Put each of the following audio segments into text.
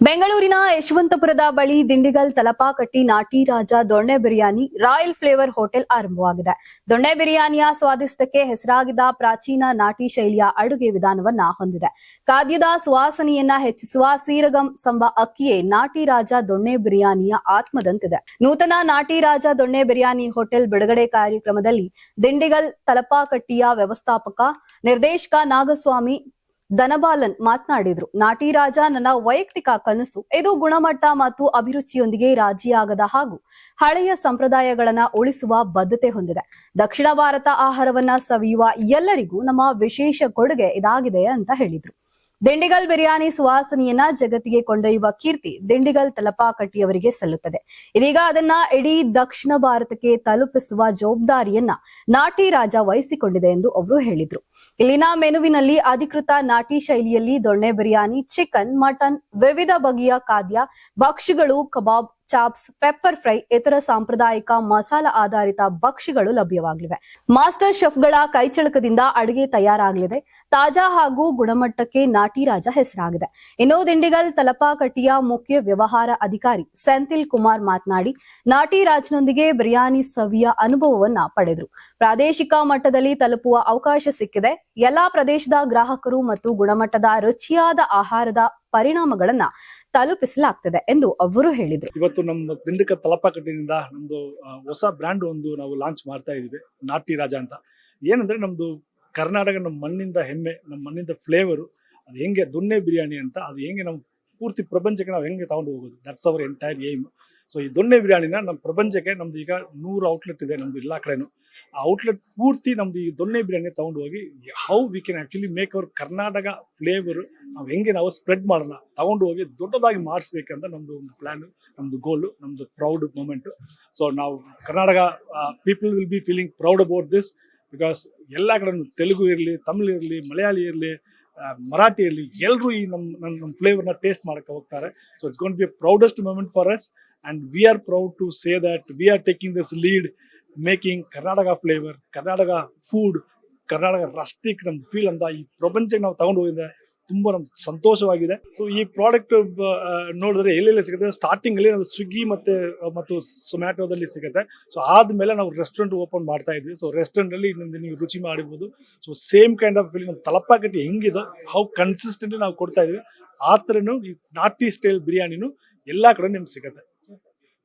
ಬೆಂಗಳೂರಿನ ಯಶವಂತಪುರದ ಬಳಿ ದಿಂಡಿಗಲ್ ತಲಪಾಕಟ್ಟಿ ನಾಟಿ ರಾಜ ದೊಣ್ಣೆ ಬಿರಿಯಾನಿ ರಾಯಲ್ ಫ್ಲೇವರ್ ಹೋಟೆಲ್ ಆರಂಭವಾಗಿದೆ. ದೊಣ್ಣೆ ಬಿರಿಯಾನಿಯ ಸ್ವಾದಿಷ್ಟಕ್ಕೆ ಹೆಸರಾಗಿದ್ದ ಪ್ರಾಚೀನ ನಾಟಿ ಶೈಲಿಯ ಅಡುಗೆ ವಿಧಾನವನ್ನ ಹೊಂದಿದೆ. ಖಾದ್ಯದ ಸುವಾಸನೆಯನ್ನ ಹೆಚ್ಚಿಸುವ ಸೀರಗಂ ಸಂಬ ಅಕ್ಕಿಯೇ ನಾಟಿ ರಾಜ ದೊಣ್ಣೆ ಬಿರಿಯಾನಿಯ ಆತ್ಮದಂತಿದೆ. ನೂತನ ನಾಟಿ ರಾಜ ದೊಣ್ಣೆ ಬಿರಿಯಾನಿ ಹೋಟೆಲ್ ಬಿಡುಗಡೆ ಕಾರ್ಯಕ್ರಮದಲ್ಲಿ ದಿಂಡಿಗಲ್ ತಲಪಾಕಟ್ಟಿಯ ವ್ಯವಸ್ಥಾಪಕ ನಿರ್ದೇಶಕ ನಾಗಸ್ವಾಮಿ ಧನಬಾಲನ್ ಮಾತನಾಡಿದ್ರು. ನಾಟಿ ರಾಜ, ನನ್ನ ವೈಯಕ್ತಿಕ ಕನಸು. ಇದು ಗುಣಮಟ್ಟ ಮತ್ತು ಅಭಿರುಚಿಯೊಂದಿಗೆ ರಾಜಿಯಾಗದ ಹಾಗೂ ಹಳೆಯ ಸಂಪ್ರದಾಯಗಳನ್ನ ಉಳಿಸುವ ಬದ್ಧತೆ ಹೊಂದಿದೆ. ದಕ್ಷಿಣ ಭಾರತ ಆಹಾರವನ್ನ ಸವಿಯುವ ಎಲ್ಲರಿಗೂ ನಮ್ಮ ವಿಶೇಷ ಕೊಡುಗೆ ಇದಾಗಿದೆ ಅಂತ ಹೇಳಿದ್ರು. ದಿಂಡಿಗಲ್ ಬಿರಿಯಾನಿ ಸುವಾಸನೆಯನ್ನ ಜಗತ್ತಿಗೆ ಕೊಂಡೊಯ್ಯುವ ಕೀರ್ತಿ ದಿಂಡಿಗಲ್ ತಲಪಾಕಟ್ಟಿಯವರಿಗೆ ಸಲ್ಲುತ್ತದೆ. ಇದೀಗ ಅದನ್ನ ಇಡೀ ದಕ್ಷಿಣ ಭಾರತಕ್ಕೆ ತಲುಪಿಸುವ ಜವಾಬ್ದಾರಿಯನ್ನ ನಾಟಿ ರಾಜ ವಹಿಸಿಕೊಂಡಿದೆ ಎಂದು ಅವರು ಹೇಳಿದ್ರು. ಇಲ್ಲಿನ ಮೆನುವಿನಲ್ಲಿ ಅಧಿಕೃತ ನಾಟಿ ಶೈಲಿಯಲ್ಲಿ ದೊಣ್ಣೆ ಬಿರಿಯಾನಿ, ಚಿಕನ್, ಮಟನ್, ವಿವಿಧ ಬಗೆಯ ಖಾದ್ಯ, ಭಕ್ಷ್ಯಗಳು, ಕಬಾಬ್ ಚಾಪ್ಸ್, ಪೆಪ್ಪರ್ ಫ್ರೈ, ಇತರ ಸಾಂಪ್ರದಾಯಿಕ ಮಸಾಲ ಆಧಾರಿತ ಭಕ್ಷ್ಯಗಳು ಲಭ್ಯವಾಗಲಿವೆ. ಮಾಸ್ಟರ್ ಶೆಫ್ಗಳ ಕೈಚಳಕದಿಂದ ಅಡುಗೆ ತಯಾರಾಗಲಿದೆ. ತಾಜಾ ಹಾಗೂ ಗುಣಮಟ್ಟಕ್ಕೆ ನಾಟಿ ರಾಜ ಹೆಸರಾಗಿದೆ. ಇನ್ನೋ ದಿಂಡಿಗಲ್ ತಲಪಾಕಟ್ಟಿಯ ಮುಖ್ಯ ವ್ಯವಹಾರ ಅಧಿಕಾರಿ ಸೆಂಥಿಲ್ ಕುಮಾರ್ ಮಾತನಾಡಿ, ನಾಟಿ ರಾಜ್ನೊಂದಿಗೆ ಬಿರಿಯಾನಿ ಸವಿಯ ಅನುಭವವನ್ನ ಪಡೆದರು. ಪ್ರಾದೇಶಿಕ ಮಟ್ಟದಲ್ಲಿ ತಲುಪುವ ಅವಕಾಶ ಸಿಕ್ಕಿದೆ. ಎಲ್ಲಾ ಪ್ರದೇಶದ ಗ್ರಾಹಕರು ಮತ್ತು ಗುಣಮಟ್ಟದ ರುಚಿಯಾದ ಆಹಾರದ ಪರಿಣಾಮಗಳನ್ನ ತಲುಪಿಸಲಾಗ್ತದೆ ಎಂದು ಅವರು ಹೇಳಿದರು. ಇವತ್ತು ನಮ್ಮ ದಿಂಡಕ ತಲಪಾಕಟ್ಟಿನಿಂದ ನಮ್ದು ಹೊಸ ಬ್ರ್ಯಾಂಡ್ ಒಂದು ನಾವು ಲಾಂಚ್ ಮಾಡ್ತಾ ಇದೀವಿ ನಾಟಿ ರಾಜ ಅಂತ. ಏನಂದ್ರೆ ನಮ್ದು ಕರ್ನಾಟಕ ನಮ್ಮ ಮಣ್ಣಿಂದ ಹೆಮ್ಮೆ, ನಮ್ಮ ಮಣ್ಣಿಂದ ಫ್ಲೇವರು ಅದು ಹೆಂಗೆ ದೊನ್ನೆ ಬಿರಿಯಾನಿ ಅಂತ, ಅದು ಹೆಂಗೆ ನಮ್ಮ ಪೂರ್ತಿ ಪ್ರಪಂಚಕ್ಕೆ ನಾವು ಹೆಂಗೆ ತಗೊಂಡು ಹೋಗೋದು that's our entire aim so ಈ ದೊಣ್ಣೆ ಬಿರಿಯಾನಿನ ನಮ್ಮ ಪ್ರಪಂಚಕ್ಕೆ ನಮ್ದು ಈಗ ನೂರು ಔಟ್ಲೆಟ್ ಇದೆ ನಮ್ದು ಎಲ್ಲ ಕಡೆನೂ. ಆ ಔಟ್ಲೆಟ್ ಪೂರ್ತಿ ನಮ್ದು ಈ ದೊಣ್ಣೆ ಬಿರಿಯಾನಿ ತಗೊಂಡು ಹೋಗಿ how we can actually make our Karnataka flavour ನಾವು ಹೆಂಗೆ ನಾವು ಸ್ಪ್ರೆಡ್ ಮಾಡೋಣ, ತಗೊಂಡು ಹೋಗಿ ದೊಡ್ಡದಾಗಿ ಮಾಡಿಸ್ಬೇಕಂತ ನಮ್ದು ಒಂದು ಪ್ಲ್ಯಾನು ನಮ್ದು ಗೋಲು ನಮ್ದು ಪ್ರೌಡ್ ಮೂಮೆಂಟು ಸೊ ನಾವು Karnataka people will be feeling proud about this because ಎಲ್ಲ ಕಡೆ ತೆಲುಗು ಇರಲಿ, ತಮಿಳ್ ಇರಲಿ, ಮಲಯಾಳಿ ಇರಲಿ ಮರಾಠಿ ಇರಲಿ ಎಲ್ಲರೂ ಈ ನಮ್ಮ ನಮ್ಮ ನಮ್ಮ ಫ್ಲೇವರ್ನ ಟೇಸ್ಟ್ ಮಾಡೋಕ್ಕೆ ಹೋಗ್ತಾರೆ. So it's gonna be proudest moment for us and we are proud to say that we are taking this lead making Karnataka flavour Karnataka food Karnataka rustic ನಮ್ದು ಫೀಲ್ ಅಂತ ಈ ಪ್ರಪಂಚಕ್ಕೆ ನಾವು ತಗೊಂಡು ಹೋಗಿದ್ದೆ ತುಂಬ ನಮ್ಗೆ ಸಂತೋಷವಾಗಿದೆ. ಸೊ ಈ ಪ್ರಾಡಕ್ಟ್ ನೋಡಿದ್ರೆ ಎಲ್ಲೆಲ್ಲಿ ಸಿಗುತ್ತೆ? ಸ್ಟಾರ್ಟಿಂಗಲ್ಲಿ ನಾವು ಸ್ವಿಗ್ಗಿ ಮತ್ತು ಮತ್ತು ಸೊಮ್ಯಾಟೋದಲ್ಲಿ ಸಿಗುತ್ತೆ. ಸೊ ಆದ್ಮೇಲೆ ನಾವು ರೆಸ್ಟೋರೆಂಟ್ ಓಪನ್ ಮಾಡ್ತಾ ಇದ್ವಿ. ಸೊ ರೆಸ್ಟೋರೆಂಟಲ್ಲಿ ನಿಮ್ಗೆ ನೀವು ರುಚಿ ಮಾಡಿರ್ಬೋದು. So same kind of feeling ನಮ್ಮ ತಲಪಾಕಟ್ಟಿ ಹೆಂಗಿದೋ? ಹೌ ಕನ್ಸಿಸ್ಟೆಂಟ್ಲಿ ನಾವು ಕೊಡ್ತಾ ಇದ್ವಿ. ಆ ಥರನೂ ಈ ನಾಟಿ ಸ್ಟೈಲ್ ಬಿರಿಯಾನಿನೂ ಎಲ್ಲ ಕಡೆ ನಿಮ್ಗೆ ಸಿಗುತ್ತೆ.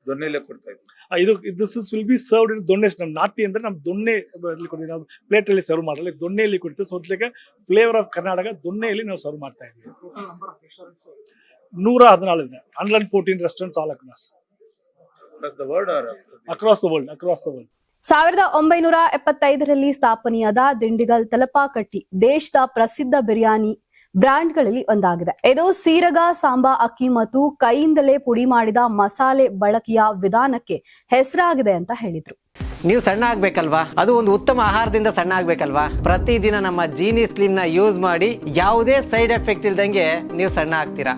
ದೊನ್ನೆಲೆ ಕೊಡ್ತಾ ಇದ್ದೀವಿ ಇದು this is will be served in ದೊಣ್ಣೆ ನಮ್ಮ ನಾಟಿ ಅಂದ್ರೆ ನಮ್ಮ ದೊಣ್ಣೆ ಅಲ್ಲಿ ಕೊಡ್ತೀವಿ ನಾವು ಪ್ಲೇಟಲ್ಲಿ ಸರ್ವ್ ಮಾಡಲ್ಲ ದೊಣ್ಣೆಯಲ್ಲಿ ಕೊಡ್ತೀವಿ. ಸೊ ಅದಕ್ಕೆ ಫ್ಲೇವರ್ ಆಫ್ ಕರ್ನಾಟಕ ದೊಣ್ಣೆಯಲ್ಲಿ ನಾವು ಸರ್ವ್ ಮಾಡ್ತಾ ಇದ್ದೀವಿ ನೂರ ಹದಿನಾಲ್ಕು ಇದೆ hundred and fourteen restaurants all across across the world across the world ಸಾವಿರದ ಒಂಬೈನೂರ ಎಪ್ಪತ್ತೈದರಲ್ಲಿ ಸ್ಥಾಪನೆಯಾದ ದಿಂಡಿಗಲ್ ತಲಪಾಕಟ್ಟಿ ದೇಶದ ಪ್ರಸಿದ್ಧ ಬಿರಿಯಾನಿ ಬ್ರ್ಯಾಂಡ್ಗಳಲ್ಲಿ ಒಂದಾಗಿದೆ. ಇದು ಸೀರಗ, ಸಾಂಬಾ, ಅಕ್ಕಿ ಮತ್ತು ಕೈಯಿಂದಲೇ ಪುಡಿ ಮಾಡಿದ ಮಸಾಲೆ ಬಳಕೆಯ ವಿಧಾನಕ್ಕೆ ಹೆಸರಾಗಿದೆ ಅಂತ ಹೇಳಿದ್ರು. ನೀವು ಸಣ್ಣ ಆಗ್ಬೇಕಲ್ವಾ? ಅದು ಒಂದು ಉತ್ತಮ ಆಹಾರದಿಂದ ಸಣ್ಣ ಆಗ್ಬೇಕಲ್ವಾ? ಪ್ರತಿದಿನ ನಮ್ಮ ಜೀನಿ ಸ್ಲಿಮ್ನ ಯೂಸ್ ಮಾಡಿ ಯಾವುದೇ ಸೈಡ್ ಎಫೆಕ್ಟ್ ಇಲ್ದಂಗೆ ನೀವು ಸಣ್ಣ ಆಗ್ತೀರಾ?